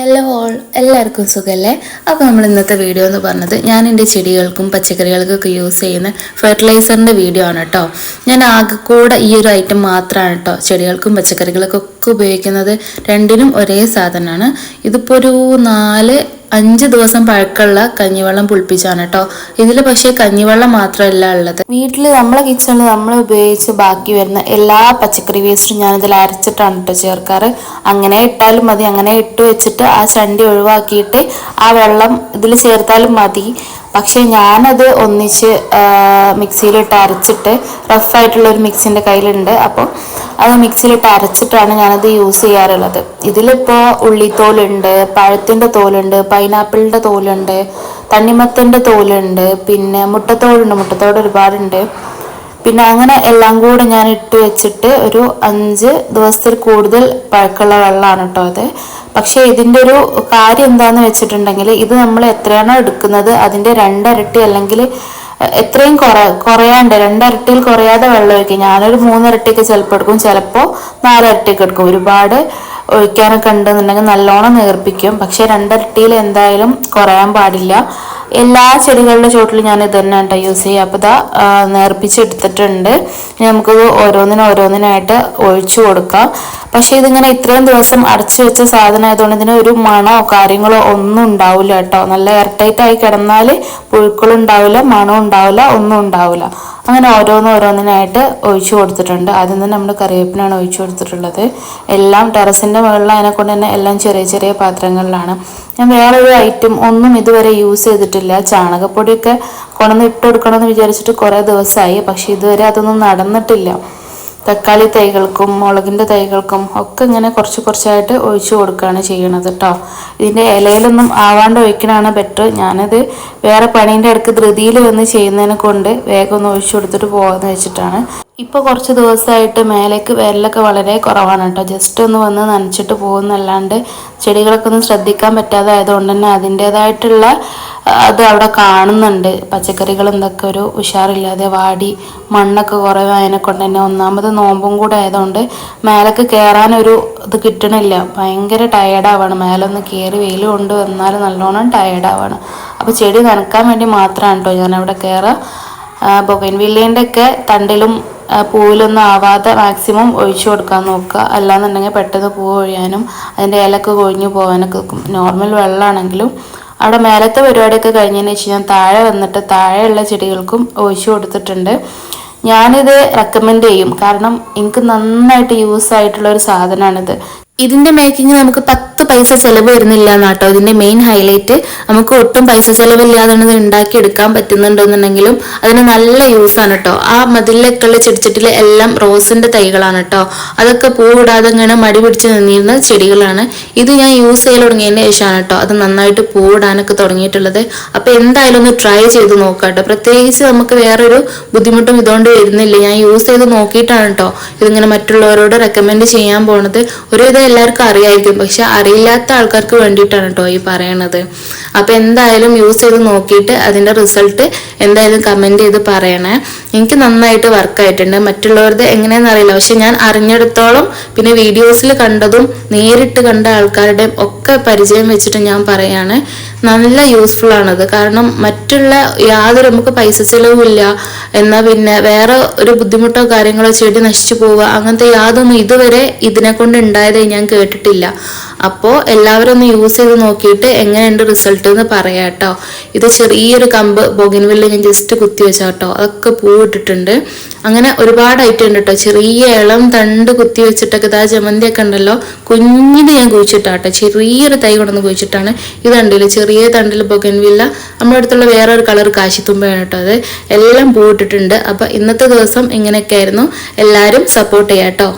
Hello all എല്ലാവർക്കും സുഖമല്ലേ അപ്പോൾ നമ്മൾ ഇന്നത്തെ വീഡിയോ എന്ന് പറഞ്ഞത് ഞാൻ എന്റെ ചെടികൾക്കും പച്ചക്കറികൾക്കൊക്കെ യൂസ് ചെയ്യുന്ന ഫെർട്ടിലൈസറിന്റെ വീഡിയോ ആണ് കേട്ടോ ഞാൻ ആകെ കൂടെ ഈ ഒരു ഐറ്റം മാത്രമാണ് കേട്ടോ ചെടികൾക്കും പച്ചക്കറികൾക്കൊക്കെ ഉപയോഗിക്കുന്നത്. രണ്ടിനും ഒരേ സാധനമാണ്. ഇതിപ്പോൾ ഒരു നാല് അഞ്ച് ദിവസം പഴക്കമുള്ള കഞ്ഞിവെള്ളം പുളിപ്പിച്ചാണ് കേട്ടോ ഇതിൽ പക്ഷേ കഞ്ഞിവെള്ളം മാത്രമല്ല ഉള്ളത്. വീട്ടിൽ നമ്മളെ കിച്ചണിൽ നമ്മൾ ഉപയോഗിച്ച് ബാക്കി വരുന്ന എല്ലാ പച്ചക്കറി വേസ്റ്റും ഞാനിതിൽ അരച്ചിട്ടാണ് കേട്ടോ ചേർക്കാറ്. അങ്ങനെ ഇട്ടാലും മതി. അങ്ങനെ ഇട്ട് വെച്ചിട്ട് ആ ചണ്ടി ഒഴിവാക്കിയിട്ട് ആ വെള്ളം ഇതിൽ ചേർത്താലും മതി. പക്ഷേ ഞാനത് ഒന്നിച്ച് മിക്സിയിലിട്ട് അരച്ചിട്ട് റഫായിട്ടുള്ള ഒരു മിക്സിന്റെ കയ്യിലുണ്ട്. അപ്പോൾ അത് മിക്സിയിലിട്ട് അരച്ചിട്ടാണ് ഞാനത് യൂസ് ചെയ്യാറുള്ളത്. ഇതിലിപ്പോൾ ഉള്ളിത്തോലുണ്ട് പഴത്തിന്റെ തോലുണ്ട് പൈനാപ്പിളിന്റെ തോലുണ്ട് തണ്ണിമത്തന്റെ തോലുണ്ട് പിന്നെ മുട്ടത്തോടുണ്ട് മുട്ടത്തോട് ഒരുപാടുണ്ട്. പിന്നെ അങ്ങനെ എല്ലാം കൂടെ ഞാൻ ഇട്ട് വെച്ചിട്ട് ഒരു അഞ്ച് ദിവസത്തിൽ കൂടുതൽ പഴക്കമുള്ള വെള്ളമാണ് കേട്ടോ അത്. പക്ഷേ ഇതിന്റെ ഒരു കാര്യം എന്താണെന്ന് വെച്ചിട്ടുണ്ടെങ്കിൽ ഇത് നമ്മൾ എത്രയാണോ എടുക്കുന്നത് അതിന്റെ രണ്ടരട്ടി അല്ലെങ്കിൽ എത്രയും കുറ കുറയാണ്ട് രണ്ടരട്ടിയിൽ കുറയാതെ വെള്ളം ഒഴിക്കും ഞാനൊരു മൂന്നരട്ടിയൊക്കെ ചിലപ്പോൾ എടുക്കും. ചിലപ്പോൾ നാലരട്ടിയൊക്കെ എടുക്കും. ഒരുപാട് ഒഴിക്കാനൊക്കെ ഉണ്ടെന്നുണ്ടെങ്കിൽ നല്ലോണം നേർപ്പിക്കും. പക്ഷെ രണ്ടരട്ടിയിൽ എന്തായാലും കുറയാൻ പാടില്ല. എല്ലാ ചെടികളുടെ ചുവട്ടിലും ഞാൻ ഇത് തന്നെ കേട്ടോ യൂസ് ചെയ്യുക. അപ്പോൾ ഇതാ നേർപ്പിച്ചെടുത്തിട്ടുണ്ട്. നമുക്കത് ഓരോന്നിനും ഓരോന്നിനായിട്ട് ഒഴിച്ചു കൊടുക്കാം. പക്ഷേ ഇതിങ്ങനെ ഇത്രയും ദിവസം അടച്ചു വെച്ച സാധനം ആയതുകൊണ്ട് ഇതിന് ഒരു മണമോ കാര്യങ്ങളോ ഒന്നും ഉണ്ടാവില്ല കേട്ടോ നല്ല എയർടൈറ്റ് ആയി കിടന്നാൽ പുഴുക്കളുണ്ടാവില്ല മണം ഉണ്ടാവില്ല ഒന്നും ഉണ്ടാവില്ല. അങ്ങനെ ഓരോന്ന് ഓരോന്നിനായിട്ട് ഒഴിച്ചു കൊടുത്തിട്ടുണ്ട്. ആദ്യം തന്നെ നമ്മൾ കറിവേപ്പിനാണ് ഒഴിച്ചു കൊടുത്തിട്ടുള്ളത്. എല്ലാം ടെറസിന്റെ മുകളിൽ അതിനെ കൊണ്ട് തന്നെ എല്ലാം ചെറിയ ചെറിയ പാത്രങ്ങളിലാണ്. ഞാൻ വേറൊരു ഐറ്റം ഒന്നും ഇതുവരെ യൂസ് ചെയ്തിട്ടില്ല. ചാണകപ്പൊടിയൊക്കെ കൊണ്ടുവന്ന് ഇട്ട് കൊടുക്കണമെന്ന് വിചാരിച്ചിട്ട് കുറേ ദിവസമായി. പക്ഷേ ഇതുവരെ അതൊന്നും നടന്നിട്ടില്ല. തക്കാളി തൈകൾക്കും മുളകിന്റെ തൈകൾക്കും ഒക്കെ ഇങ്ങനെ കുറച്ച് കുറച്ചായിട്ട് ഒഴിച്ചു കൊടുക്കുകയാണ് ചെയ്യണത് കേട്ടോ ഇതിന്റെ ഇലയിലൊന്നും ആവാണ്ട് ഒഴിക്കണതാണ് ബെറ്റർ ഞാനത് വേറെ പണീന്റെ അടുക്ക് ധൃതിയിൽ വന്ന് ചെയ്യുന്നതിനെ കൊണ്ട് വേഗം ഒന്ന് ഒഴിച്ചു കൊടുത്തിട്ട് പോകാമെന്ന് വെച്ചിട്ടാണ്. ഇപ്പോൾ കുറച്ച് ദിവസമായിട്ട് മേലേക്ക് വേരലൊക്കെ വളരെ കുറവാണ് കേട്ടോ. ജസ്റ്റ് ഒന്ന് വന്ന് നനച്ചിട്ട് പോകുന്നല്ലാണ്ട് ചെടികളൊക്കെ ഒന്ന് ശ്രദ്ധിക്കാൻ പറ്റാതെ ആയതുകൊണ്ട് തന്നെ അതിന്റേതായിട്ടുള്ള അത് അവിടെ കാണുന്നുണ്ട്. പച്ചക്കറികൾ എന്തൊക്കെ ഒരു ഉഷാറില്ലാതെ വാടി മണ്ണൊക്കെ കുറവായതിനെ കൊണ്ട് തന്നെ ഒന്നാമത് നോമ്പും കൂടെ ആയതുകൊണ്ട് മേലൊക്കെ കയറാനൊരു ഇത് കിട്ടണില്ല. ഭയങ്കര ടയേർഡാവാണ് മേലൊന്ന് കയറി വെയിൽ കൊണ്ട് വന്നാൽ നല്ലോണം ടയേർഡാവാണ് അപ്പോൾ ചെടി നനക്കാൻ വേണ്ടി മാത്രമാണ് കേട്ടോ ഞാൻ അവിടെ കയറുക ബൊഗൈൻവില്ലേന്റെ ഒക്കെ തണ്ടിലും പൂവിലൊന്നും ആവാതെ മാക്സിമം ഒഴിച്ചു കൊടുക്കാൻ നോക്കുക. അല്ലാന്നുണ്ടെങ്കിൽ പെട്ടെന്ന് പൂ ഒഴിയാനും അതിന്റെ ഇലക്ക് കൊഴിഞ്ഞു പോകാനൊക്കെ നോർമൽ വെള്ളമാണെങ്കിലും അവിടെ മേലത്തെ പരിപാടിയൊക്കെ കഴിഞ്ഞതിന് ശേഷം ഞാൻ താഴെ വന്നിട്ട് താഴെയുള്ള ചെടികൾക്കും ഒഴിച്ചു കൊടുത്തിട്ടുണ്ട്. ഞാനിത് റെക്കമെൻഡ് ചെയ്യും. കാരണം എനിക്ക് നന്നായിട്ട് യൂസ് ആയിട്ടുള്ള ഒരു സാധനമാണിത്. ഇതിന്റെ മേക്കിംഗ് നമുക്ക് പത്ത് പൈസ ചെലവ് വരുന്നില്ല എന്നാട്ടോ ഇതിന്റെ മെയിൻ ഹൈലൈറ്റ് നമുക്ക് ഒട്ടും പൈസ ചെലവില്ലാതെ ഇത് ഉണ്ടാക്കി എടുക്കാൻ പറ്റുന്നുണ്ടെന്നുണ്ടെങ്കിലും അതിന് നല്ല യൂസ് ആണ് കേട്ടോ ആ മതിലൊക്കെ ഉള്ള ചെടിച്ചട്ടിൽ എല്ലാം റോസിന്റെ തൈകളാണ് കേട്ടോ അതൊക്കെ പൂവിടാതെ ഇങ്ങനെ മടി പിടിച്ച് നിന്നിരുന്ന ചെടികളാണ്. ഇത് ഞാൻ യൂസ് ചെയ്ത് തുടങ്ങിയതിന് ശേഷമാണ് കേട്ടോ അത് നന്നായിട്ട് പൂവിടാനൊക്കെ തുടങ്ങിയിട്ടുള്ളത്. അപ്പൊ എന്തായാലും ഒന്ന് ട്രൈ ചെയ്ത് നോക്കാം കേട്ടോ പ്രത്യേകിച്ച് നമുക്ക് വേറൊരു ബുദ്ധിമുട്ടും ഇതുകൊണ്ട് വരുന്നില്ല. ഞാൻ യൂസ് ചെയ്ത് നോക്കിയിട്ടാണ് കേട്ടോ ഇതിങ്ങനെ മറ്റുള്ളവരോട് റെക്കമെൻഡ് ചെയ്യാൻ പോണത്. ഒരു ഇത് എല്ലാവർക്കും അറിയായിരിക്കും. പക്ഷെ അറിയില്ലാത്ത ആൾക്കാർക്ക് വേണ്ടിയിട്ടാണ് കേട്ടോ ഈ പറയണത്. അപ്പോൾ എന്തായാലും യൂസ് ചെയ്ത് നോക്കിയിട്ട് അതിന്റെ റിസൾട്ട് എന്തായാലും കമന്റ് ചെയ്ത് പറയണേ. എനിക്ക് നന്നായിട്ട് വർക്കായിട്ടുണ്ട് മറ്റുള്ളവരുടെ എങ്ങനെയാണെന്ന് അറിയില്ല. പക്ഷെ ഞാൻ അറിഞ്ഞിടത്തോളം പിന്നെ വീഡിയോസിൽ കണ്ടതും നേരിട്ട് കണ്ട ആൾക്കാരുടെയും ഒക്കെ പരിചയം വെച്ചിട്ട് ഞാൻ പറയാണ്. നല്ല യൂസ്ഫുൾ ആണത്. കാരണം മറ്റുള്ള യാതൊരു നമുക്ക് പൈസ ചിലവുമില്ല. എന്നാൽ പിന്നെ വേറെ ഒരു ബുദ്ധിമുട്ടോ കാര്യങ്ങളോ ചെടി നശിച്ചു പോവുക അങ്ങനത്തെ യാതൊന്നും ഇതുവരെ ഇതിനെ കൊണ്ട് ഉണ്ടായതായി ഞാൻ കേട്ടിട്ടില്ല. അപ്പോൾ എല്ലാവരും ഒന്ന് യൂസ് ചെയ്ത് നോക്കിയിട്ട് എങ്ങനെയുണ്ട് റിസൾട്ട് എന്ന് പറയാം കേട്ടോ ഇത് ചെറിയൊരു കമ്പ് ബൊഗിൻവില്ല ഞാൻ ജസ്റ്റ് കുത്തി വെച്ചാട്ടോ അതൊക്കെ അതൊക്കെ പൂവിട്ടിട്ടുണ്ട് അങ്ങനെ ഒരുപാട് ഐറ്റം ഉണ്ട് കേട്ടോ ചെറിയ ഇളം തണ്ട് കുത്തി വെച്ചിട്ടൊക്കെ ഇതാ ജമന്തിയൊക്കെ ഉണ്ടല്ലോ. കുഞ്ഞിത് ഞാൻ കുഴിച്ചിട്ടാട്ടോ. ചെറിയൊരു തൈ കൊണ്ടൊന്ന് കുഴിച്ചിട്ടാണ്. ഇത് ചെറിയ തണ്ടിൽ ബൊഗൻവില്ല. നമ്മുടെ അടുത്തുള്ള വേറെ ഒരു കളർ കാശിത്തുമ്പയാണ് കേട്ടോ അത്. എല്ലാം പൂവിട്ടിട്ടുണ്ട്. അപ്പം ഇന്നത്തെ ദിവസം ഇങ്ങനെയൊക്കെ ആയിരുന്നു. എല്ലാവരും സപ്പോർട്ട് ചെയ്യാം കേട്ടോ